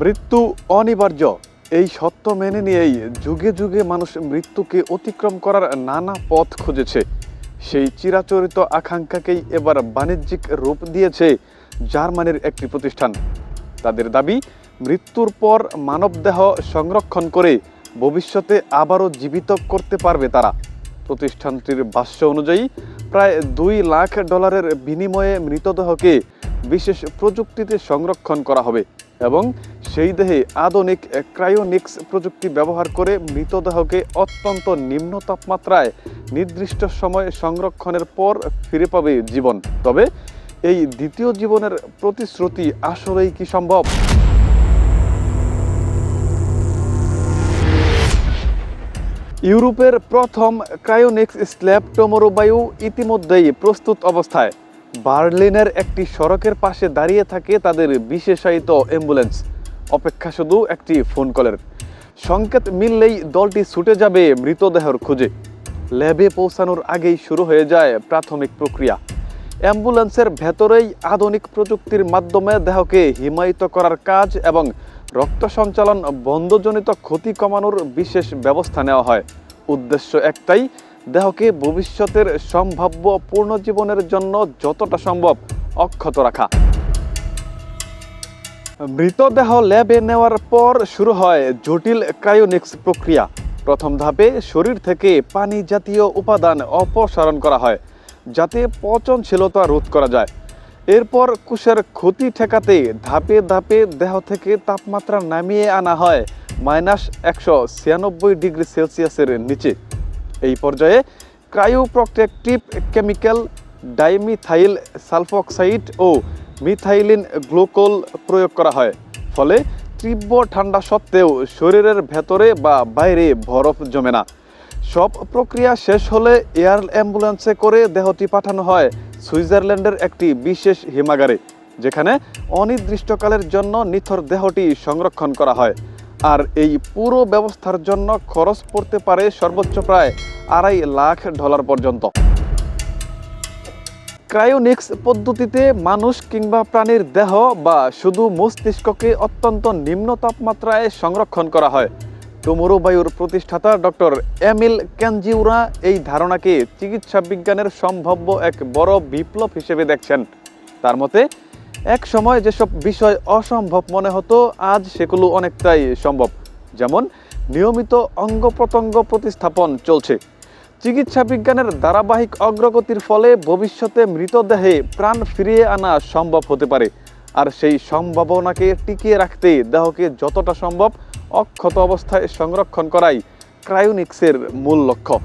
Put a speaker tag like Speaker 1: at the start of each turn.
Speaker 1: মৃত্যু অনিবার্য। এই সত্য মেনে নিয়েই যুগে যুগে মানুষ মৃত্যুকে অতিক্রম করার নানা পথ খুঁজেছে। সেই চিরাচরিত আকাঙ্ক্ষাকেই এবার বাণিজ্যিক রূপ দিয়েছে জার্মানির একটি প্রতিষ্ঠান। তাদের দাবি, মৃত্যুর পর মানবদেহ সংরক্ষণ করে ভবিষ্যতে আবারও জীবিত করতে পারবে তারা। প্রতিষ্ঠানটির ভাষ্য অনুযায়ী, প্রায় দুই লাখ ডলারের বিনিময়ে মৃতদেহকে বিশেষ প্রযুক্তিতে সংরক্ষণ করা হবে এবং সেই দেহে আধুনিক ক্রায়োনিক্স প্রযুক্তি ব্যবহার করে মৃতদেহকে অত্যন্ত নিম্ন তাপমাত্রায় নির্দিষ্ট সময় সংরক্ষণের পর ফিরে পাবে জীবন। তবে এই দ্বিতীয় জীবনের প্রতিশ্রুতি আসলেই কি সম্ভব? ইউরোপের প্রথম ক্রায়োনিক্স স্ল্যাব টমোরোবায়ু ইতিমধ্যেই প্রস্তুত অবস্থায়। বার্লিনের একটি সড়কের পাশে দাঁড়িয়ে থাকে তাদের বিশেষায়িত অ্যাম্বুলেন্স। অপেক্ষা শুধু একটি ফোন কলের। সংকেত মিললেই দলটি ছুটে যাবে মৃতদেহর খুঁজে। ল্যাবে পৌঁছানোর আগেই শুরু হয়ে যায় প্রাথমিক প্রক্রিয়া। অ্যাম্বুলেন্সের ভেতরেই আধুনিক প্রযুক্তির মাধ্যমে দেহকে হিমায়িত করার কাজ এবং রক্ত সঞ্চালন বন্ধজনিত ক্ষতি কমানোর বিশেষ ব্যবস্থা নেওয়া হয়। উদ্দেশ্য একটাই দেহকে ভবিষ্যতের সম্ভাব্য পূর্ণজীবনের জন্য যতটা সম্ভব অক্ষত রাখা। মৃতদেহ ল্যাবে নেওয়ার পর শুরু হয় জটিল ক্রায়োনিক্স প্রক্রিয়া। প্রথম ধাপে শরীর থেকে পানি জাতীয় উপাদান অপসারণ করা হয়, যাতে পচনশীলতা রোধ করা যায়। এরপর কুশের ক্ষতি ঠেকাতে ধাপে ধাপে দেহ থেকে তাপমাত্রা নামিয়ে আনা হয়, মাইনাস একশো ছিয়ানব্বই ডিগ্রি সেলসিয়াসের নিচে। এই পর্যায়ে ক্রায়োপ্রোটেকটিভ কেমিক্যাল, ডাইমিথাইল সালফক্সাইড ও মিথাইলিন গ্লুকোল প্রয়োগ করা হয়। ফলে তীব্র ঠান্ডা সত্ত্বেও শরীরের ভেতরে বা বাইরে বরফ জমে না। সব প্রক্রিয়া শেষ হলে এয়ার অ্যাম্বুলেন্সে করে দেহটি পাঠানো হয় সুইজারল্যান্ডের একটি বিশেষ হিমাগারে, যেখানে অনির্দিষ্টকালের জন্য নিথর দেহটি সংরক্ষণ করা হয়। আর এই পুরো ব্যবস্থার জন্য খরচ পড়তে পারে সর্বোচ্চ প্রায় আড়াই লাখ ডলার পর্যন্ত। ক্রায়োনিক্স পদ্ধতিতে মানুষ কিংবা প্রাণীর দেহ বা শুধু মস্তিষ্ককে অত্যন্ত নিম্ন তাপমাত্রায় সংরক্ষণ করা হয়। টুমুরু বায়ুর প্রতিষ্ঠাতা ডক্টর এমিল ক্যানজিউরা এই ধারণাকে চিকিৎসা বিজ্ঞানের সম্ভাব্য এক বড় বিপ্লব হিসেবে দেখছেন। তার মতে এক সময় যেসব বিষয় অসম্ভব মনে হতো, আজ সেগুলো অনেকটাই সম্ভব। যেমন, নিয়মিত অঙ্গ প্রত্যঙ্গ প্রতিস্থাপন চলছে। চিকিৎসা বিজ্ঞানের ধারাবাহিক অগ্রগতির ফলে ভবিষ্যতে মৃতদেহে প্রাণ ফিরিয়ে আনা সম্ভব হতে পারে। আর সেই সম্ভাবনাকে টিকিয়ে রাখতে দেহকে যতটা সম্ভব অক্ষত অবস্থায় সংরক্ষণ করাই ক্রায়োনিক্সের মূল লক্ষ্য।